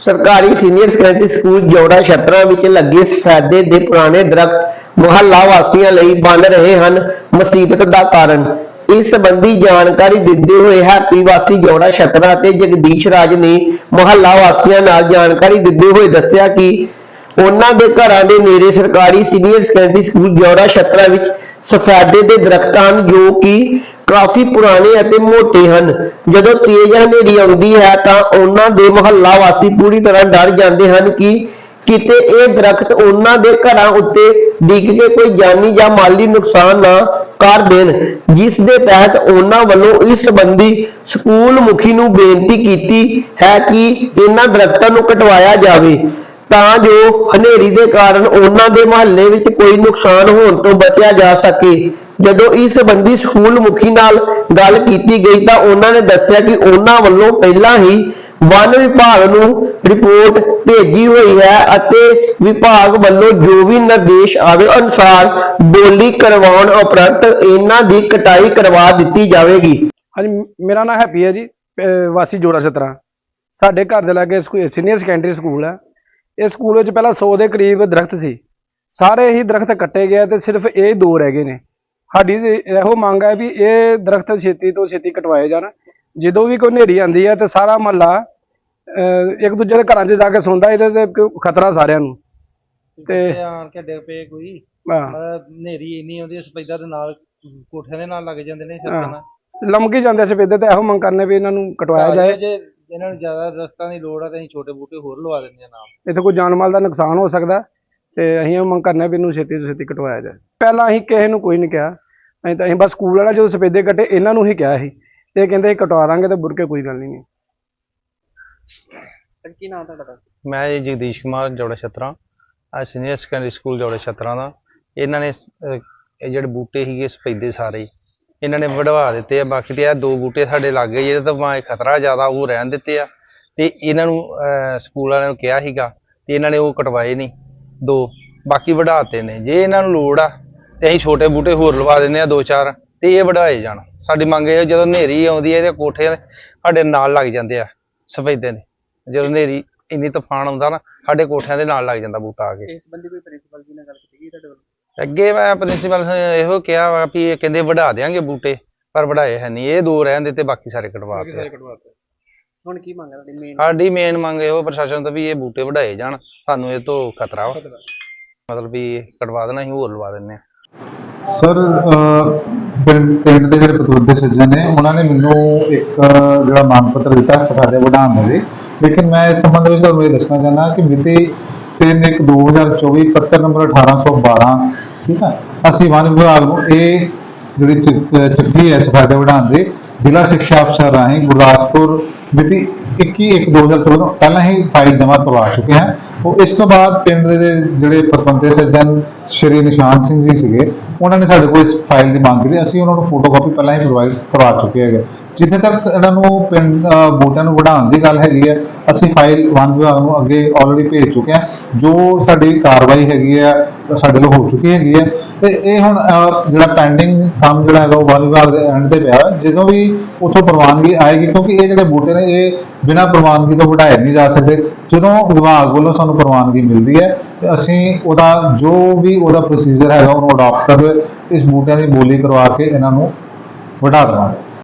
ਸਰਕਾਰੀ senior secondary school ਜੋੜਾ ਛਤਰਾ ਵਿੱਚ ਲੱਗੇ ਸਫੈਦੇ ਦੇ ਪੁਰਾਣੇ ਦਰਖਤ ਮੁਹੱਲਾ ਵਾਸੀਆਂ ਲਈ ਬਣ ਰਹੇ ਹਨ ਮੁਸੀਬਤ ਦਾ ਕਾਰਨ। ਇਸ ਸੰਬੰਧੀ ਜਾਣਕਾਰੀ ਦਿੰਦੇ ਹੋਏ ਹੈਪੀ ਵਾਸੀ ਜੋੜਾ ਛਤਰਾ ਤੇ ਜਗਦੀਸ਼ ਰਾਜ ਨੇ ਮੁਹੱਲਾ ਵਾਸੀਆਂ ਨਾਲ ਜਾਣਕਾਰੀ ਦਿੰਦੇ ਹੋਏ ਦੱਸਿਆ ਕਿ ਉਹਨਾਂ ਦੇ ਘਰਾਂ ਦੇ ਨੇੜੇ ਸਰਕਾਰੀ ਸੀਨੀਅਰ ਸੈਕੰਡਰੀ ਸਕੂਲ ਜੋੜਾ ਛਤਰਾ ਵਿੱਚ ਸਫੈਦੇ ਦੇ ਦਰਖਤ ਹਨ ਜੋ ਕਿ ਕਾਫੀ ਪੁਰਾਣੇ ਅਤੇ ਮੋਟੇ ਹਨ। ਜਦੋਂ ਤੇਜ਼ ਹਨੇਰੀ ਆਉਂਦੀ ਹੈ ਤਾਂ ਉਹਨਾਂ ਦੇ ਮੁਹੱਲਾ ਵਾਸੀ ਪੂਰੀ ਤਰ੍ਹਾਂ ਡਰ ਜਾਂਦੇ ਹਨ ਕਿ ਕਿਤੇ ਇਹ ਦਰਖਤ ਉਹਨਾਂ ਦੇ ਘਰਾਂ ਉੱਤੇ ਡਿੱਗ ਕੇ ਕੋਈ ਜਾਨੀ ਜਾਂ ਮਾਲੀ ਨੁਕਸਾਨ ਨਾ ਕਰ ਦੇਣ, ਜਿਸ ਦੇ ਤਹਿਤ ਉਹਨਾਂ ਵੱਲੋਂ ਇਸ ਸੰਬੰਧੀ ਸਕੂਲ ਮੁਖੀ ਨੂੰ ਬੇਨਤੀ ਕੀਤੀ ਹੈ ਕਿ ਇਹਨਾਂ ਦਰਖਤਾਂ ਨੂੰ ਕਟਵਾਇਆ ਜਾਵੇ। ਤਾਂ ਜੋ ਹਨੇਰੀ ਦੇ ਕਾਰਨ ਉਹਨਾਂ ਦੇ ਮਹੱਲੇ ਵਿੱਚ ਕੋਈ ਨੁਕਸਾਨ ਹੋਣ ਤੋਂ ਬਚਿਆ ਜਾ ਸਕੇ। ਜਦੋਂ ਇਸ ਸੰਬੰਧੀ ਸਕੂਲ ਮੁਖੀ ਨਾਲ ਗੱਲ ਕੀਤੀ ਗਈ ਤਾਂ ਉਹਨਾਂ ਨੇ ਦੱਸਿਆ ਕਿ ਉਹਨਾਂ ਵੱਲੋਂ ਪਹਿਲਾਂ ਹੀ ਵਨ ਵਿਭਾਗ ਨੂੰ ਰਿਪੋਰਟ ਭੇਜੀ ਹੋਈ ਹੈ ਅਤੇ ਵਿਭਾਗ ਵੱਲੋਂ ਜੋ ਵੀ ਨਿਰਦੇਸ਼ ਆਵੇ ਅਨੁਸਾਰ ਬੋਲੀ ਕਰਵਾਉਣ ਉਪਰੰਤ ਇਹਨਾਂ ਦੀ ਕਟਾਈ ਕਰਵਾ ਦਿੱਤੀ ਜਾਵੇਗੀ। ਹਾਂਜੀ, ਮੇਰਾ ਨਾਮ ਹੈਪੀ ਹੈ ਜੀ ਵਾਸੀ ਜੋੜਾ ਛਤਰਾ। ਸਾਡੇ ਘਰ ਦੇ ਲਾਗੇ ਸੀਨੀਅਰ ਸੈਕੰਡਰੀ ਸਕੂਲ ਹੈ। ਇਹ ਸਕੂਲ ਵਿੱਚ ਪਹਿਲਾਂ 100 ਦੇ ਕਰੀਬ ਦਰਖਤ ਸੀ। ਸਾਰੇ ਹੀ ਦਰਖਤ ਕੱਟੇ ਗਏ ਤੇ ਸਿਰਫ ਇਹ ਦੋ ਰਹਿ ਗਏ ਨੇ। ਸਾਡੀ ਇਹੋ ਮੰਗ ਹੈ ਵੀ ਇਹ ਦਰਖਤ ਛੇਤੀ ਤੋਂ ਛੇਤੀ ਕਟਵਾਏ ਜਾਣ। ਜਦੋਂ ਵੀ ਕੋਈ ਹਨੇਰੀ ਆਉਂਦੀ ਹੈ ਤੇ ਸਾਰਾ ਮਹੱਲਾ ਇੱਕ ਦੂਜੇ ਦੇ ਘਰਾਂ 'ਚ ਜਾ ਕੇ ਸੌਂਦਾ ਇਹਦੇ ਤੇ ਖਤਰਾ ਸਾਰਿਆਂ ਨੂੰ। ਤੇ ਆਣ ਕੇ ਡਿੱਗ ਪਏ ਕੋਈ। ਹਨੇਰੀ ਇੰਨੀ ਆਉਂਦੀ ਹੈ ਸਪੈਦਾ ਦੇ ਨਾਲ ਕੋਠਿਆਂ ਦੇ ਨਾਲ ਲੱਗ ਜਾਂਦੇ ਨੇ। ਛੱਤਾਂ ਲਮਕੀ ਜਾਂਦੇ ਸਫੇਦੇ ਤੇ ਇਹੋ ਮੰਗ ਕਰਨੇ ਵੀ ਇਹਨਾਂ ਨੂੰ ਕਟਵਾਇਆ ਜਾਏ। ਇਹਨਾਂ ਨੂੰ ਜ਼ਿਆਦਾ ਰਸਤਾਂ ਦੀ ਲੋੜ ਆ ਤਾਂ ਅਸੀਂ ਛੋਟੇ ਬੂਟੇ ਹੋਰ ਲਵਾ ਦਿੰਦੇ ਆ ਨਾਲ। ਇੱਥੇ ਕੋਈ ਜਾਨ ਮਾਲ ਦਾ ਨੁਕਸਾਨ ਹੋ ਸਕਦਾ ਤੇ ਅਸੀਂ ਇਹ ਮੰਗ ਕਰਨੇ ਵੀ ਇਹਨੂੰ ਛੇਤੀ ਤੋਂ ਛੇਤੀ ਕਟਵਾਇਆ ਜਾਏ। ਪਹਿਲਾਂ ਅਸੀਂ ਕਿਸੇ ਨੂੰ ਕੋਈ ਨਹੀਂ ਕਿਹਾ। ਅਸੀਂ ਤਾਂ ਅਸੀਂ ਬਸ ਸਕੂਲ ਵਾਲਾ ਜਦੋਂ ਸਫੇਦੇ ਕੱਟੇ ਇਹਨਾਂ ਨੂੰ ਹੀ ਕਿਹਾ ਸੀ। ਤੇ ਇਹ ਕਹਿੰਦੇ ਅਸੀਂ ਕਟਵਾ ਦਾਂਗੇ ਤੇ ਬੁਰ ਕੇ ਕੋਈ ਗੱਲ ਨਹੀਂ ਕੀ ਨਾਮ ਤੁਹਾਡਾ? ਮੈਂ ਜੀ ਜਗਦੀਸ਼ ਕੁਮਾਰ ਜੋੜਾ ਛਤਰਾ। ਆ ਸੀਨੀਅਰ ਸੈਕੰਡਰੀ ਸਕੂਲ ਜੋੜਾ ਛਤਰਾ ਦਾ। ਇਹਨਾਂ ਨੇ ਇਹ ਜਿਹੜੇ ਬੂਟੇ ਸੀਗੇ ਸਫੈਦੇ ਸਾਰੇ ਇਹਨਾਂ ਨੇ ਵਢਵਾ ਦਿੱਤੇ ਆ, ਬਾਕੀ ਤੇ ਇਹ ਦੋ ਬੂਟੇ ਸਾਡੇ ਲੱਗੇ ਜਿਹੜੇ ਤਾਂ ਮਾਏ ਖਤਰਾ ਜ਼ਿਆਦਾ ਉਹ ਰਹਿਣ ਦਿੱਤੇ ਆ। ਤੇ ਇਹਨਾਂ ਨੂੰ ਸਕੂਲ ਵਾਲਿਆਂ ਨੂੰ ਕਿਹਾ ਸੀਗਾ, ਤੇ ਇਹਨਾਂ ਨੇ ਉਹ ਕਟਵਾਏ ਨਹੀਂ ਦੋ, ਬਾਕੀ ਵਢਾਤੇ ਨੇ। ਜੇ ਇਹਨਾਂ ਨੂੰ ਲੋੜ ਆ, ਤੇ ਅਸੀਂ ਛੋਟੇ ਬੂਟੇ ਹੋਰ ਲਵਾ ਦਿੰਦੇ ਆ, ਦੋ ਚਾਰ, ਤੇ ਇਹ ਵਢਾਏ ਜਾਣ। ਸਾਡੀ ਮੰਗ ਇਹ ਜਦੋਂ ਹਨੇਰੀ ਆਉਂਦੀ ਹੈ ਤੇ ਕੋਠੇ ਸਾਡੇ ਨਾਲ ਲੱਗ ਜਾਂਦੇ ਆ, ਸਫੈਦੇ ਨੇ। ਜਦੋਂ ਹਨੇਰੀ ਇੰਨੀ ਤੂਫਾਨ ਆਉਂਦਾ ਨਾ, ਸਾਡੇ ਕੋਠਿਆਂ ਦੇ ਨਾਲ ਲੱਗ ਜਾਂਦਾ ਬੂਟਾ ਆ ਕੇ। ਇਸ ਬੰਦੇ ਕੋਈ ਪ੍ਰਿੰਸੀਪਲ ਜੀ ਨਾਲ ਗੱਲ ਕੀਤੀ ਤੁਹਾਡੇ ਵੱਲੋਂ? ਅੱਗੇ ਮੈਂ ਪ੍ਰਿੰਸੀਪਲ ਇਹੋ ਕਿਹਾ ਵਾ ਵੀ ਇਹ ਕਹਿੰਦੇ ਵਢਾ ਦਿਆਂਗੇ ਬੂਟੇ ਪਰ ਵਢਾਏ ਹੈ ਨਹੀਂ। ਇਹ ਦੋ ਰਹਿਣ ਦਿੱਤੇ ਬਾਕੀ ਸਾਰੇ ਕਟਵਾ ਦਿੱਤੇ। ਹੁਣ ਕੀ ਮੰਗ ਤੁਹਾਡੀ? ਮੇਨ ਸਾਡੀ ਮੇਨ ਮੰਗ ਇਹੋ ਪ੍ਰਸ਼ਾਸਨ ਤੋਂ ਵੀ ਇਹ ਬੂਟੇ ਵਢਾਏ ਜਾਣ। ਸਾਨੂੰ ਇਹ ਤੋਂ ਖਤਰਾ ਵਾ। ਮਤਲਬ ਵੀ ਕਟਵਾ ਦੇਣਾ ਅਸੀਂ ਹੋਰ ਲਵਾ ਦਿੰਨੇ ਆ। ਸਰ ਪਿੰਡ ਦੇ ਜਿਹੜੇ ਬਜ਼ੁਰਗ ਸੱਜਣ ਨੇ ਉਹਨਾਂ ਨੇ ਮੈਨੂੰ ਇੱਕ ਜਿਹੜਾ ਮੰਗ ਪੱਤਰ ਦਿੱਤਾ ਸਫਾਰੇ ਵਧਾਉਣ ਦੇ ਲਈ। ਲੇਕਿਨ ਮੈਂ ਇਸ ਸੰਬੰਧ ਵਿੱਚ ਤੁਹਾਨੂੰ ਇਹ ਦੱਸਣਾ ਚਾਹੁੰਦਾ ਕਿ ਮਿਤੀ 3 1 2024 ਪੱਤਰ ਨੰਬਰ 1812 ਠੀਕ ਹੈ ਅਸੀਂ ਵਨ ਵਿਭਾਗ ਨੂੰ ਇਹ ਜਿਹੜੀ ਚਿੱਠੀ ਹੈ ਸਫਾਰੇ ਵਧਾਉਣ ਦੇ, ਜ਼ਿਲ੍ਹਾ ਸਿੱਖਿਆ ਅਫਸਰ ਰਾਹੀਂ ਗੁਰਦਾਸਪੁਰ ਮਿਤੀ 21 1 2024 ਨੂੰ ਪਹਿਲਾਂ ਹੀ ਫਾਈਲ ਜਮ੍ਹਾਂ ਕਰਵਾ ਚੁੱਕੇ ਹਾਂ। ਉਹ ਇਸ ਤੋਂ ਬਾਅਦ ਪਿੰਡ ਦੇ ਜਿਹੜੇ ਪਤਵੰਤੇ ਸੱਜਣ ਸ਼੍ਰੀ ਨਿਸ਼ਾਨ ਸਿੰਘ ਜੀ ਸੀਗੇ, ਉਹਨਾਂ ਨੇ ਸਾਡੇ ਕੋਲ ਇਸ ਫਾਈਲ ਦੀ ਮੰਗ ਕੀਤੀ। ਅਸੀਂ ਉਹਨਾਂ ਨੂੰ ਫੋਟੋਕਾਪੀ ਪਹਿਲਾਂ ਹੀ ਪ੍ਰੋਵਾਈਡ ਕਰਵਾ ਚੁੱਕੇ ਹੈਗੇ। ਜਿੱਥੇ ਤੱਕ ਇਹਨਾਂ ਨੂੰ ਪਿੰਡ ਅਹ, ਵੋਟਾਂ ਨੂੰ ਵਧਾਉਣ ਦੀ ਗੱਲ ਹੈਗੀ ਹੈ ਅਸੀਂ ਫਾਈਲ ਵਨ ਵਿਭਾਗ ਨੂੰ ਅੱਗੇ ਆਲਰੇਡੀ ਭੇਜ ਚੁੱਕੇ ਹਾਂ। ਜੋ ਸਾਡੀ ਕਾਰਵਾਈ ਹੈਗੀ ਹੈ ਸਾਡੇ ਵੱਲੋਂ ਹੋ ਚੁੱਕੀ ਹੈਗੀ ਹੈ। ਤੇ ਇਹ ਹੁਣ ਜਿਹੜਾ ਪੈਂਡਿੰਗ ਕੰਮ ਜਿਹੜਾ ਹੈਗਾ ਉਹ ਵਨ ਵਿਭਾਗ ਦੇ ਐਂਡ ਤੇ ਪਿਆ। ਹੈ ਜਦੋਂ ਵੀ ਉਥੋਂ ਪ੍ਰਵਾਨਗੀ ਆਏਗੀ ਕਿਉਂਕਿ ਇਹ ਜਿਹੜੇ ਬੂਟੇ ਨੇ ਇਹ ਬਿਨਾਂ ਪ੍ਰਵਾਨਗੀ ਤੋਂ ਵਢਾਏ ਨਹੀਂ ਜਾ ਸਕਦੇ। ਜਦੋਂ ਵਿਭਾਗ ਵੱਲੋਂ ਸਾਨੂੰ ਪ੍ਰਵਾਨਗੀ ਮਿਲਦੀ ਹੈ ਤੇ ਅਸੀਂ ਉਹਦਾ ਜੋ ਵੀ ਉਹਦਾ ਪ੍ਰੋਸੀਜਰ ਹੈਗਾ ਉਹਨੂੰ ਅਡਾਪਟ ਕਰਦੇ ਇਸ ਬੂਟਿਆਂ ਦੀ ਬੋਲੀ ਕਰਵਾ ਕੇ ਇਹਨਾਂ ਨੂੰ ਵਢਾ ਦੇਵਾਂਗੇ।